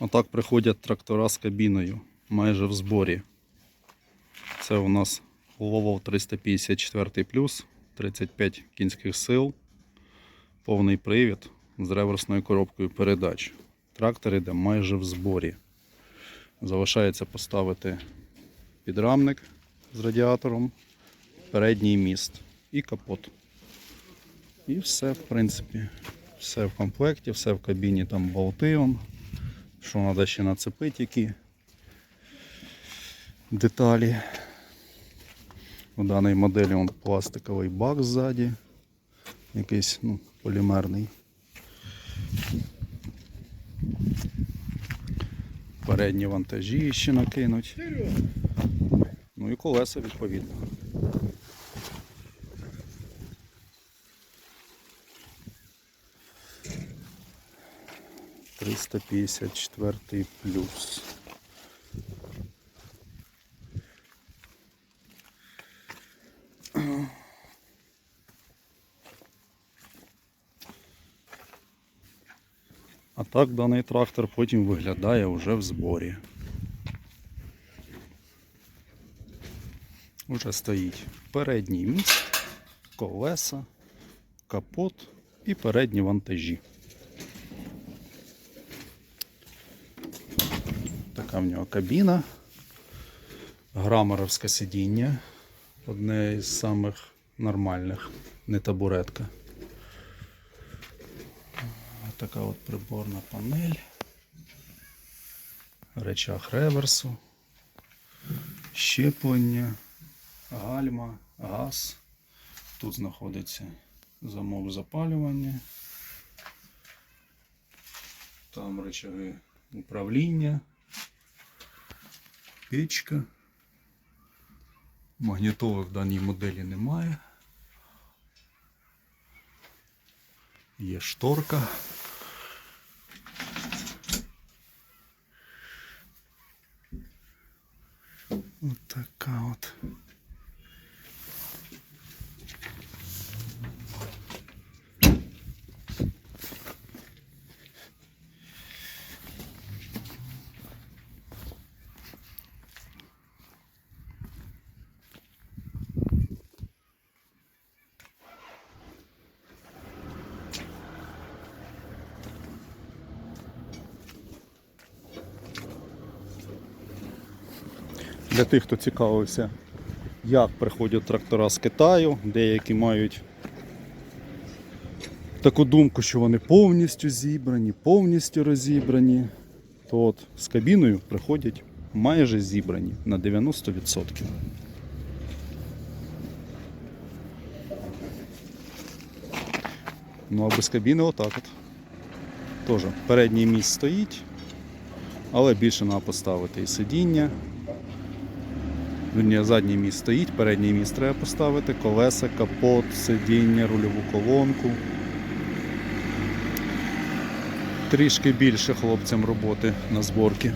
Отак приходять трактора з кабіною майже в зборі. Це у нас Volvo 354 35 кінських сил, повний привід з реверсною коробкою передач. Трактор іде майже в зборі. Залишається поставити підрамник з радіатором, передній міст і капот. І все, в принципі, все в комплекті, все в кабіні, там болти. Що треба ще нацепити, які деталі. У даній моделі он пластиковий бак ззаді, якийсь ну, полімерний. Передні вантажі ще накинуть. Ну і колеса відповідно. Триста п'ятдесят четвертий плюс. А так даний трактор потім виглядає вже в зборі. Уже стоїть передній міст, колеса, капот і передні вантажі. Така в нього кабіна, граморовське сидіння, одне із самих нормальних, не табуретка. Така от приборна панель, речах реверсу, щеплення, гальма, газ. Тут знаходиться замок запалювання. Там речаги управління, печка. Магнітолок в даній моделі немає. Є шторка. От така от. Для тих, хто цікавився, як приходять трактора з Китаю, деякі мають таку думку, що вони повністю зібрані, повністю розібрані, то от з кабіною приходять майже зібрані на 90%. Ну а без кабіни отак от. Теж передній міст стоїть, але більше треба поставити і сидіння. Вірні, задній міст стоїть, передній міст треба поставити, колеса, капот, сидіння, рульову колонку. Трішки більше хлопцям роботи на зборки.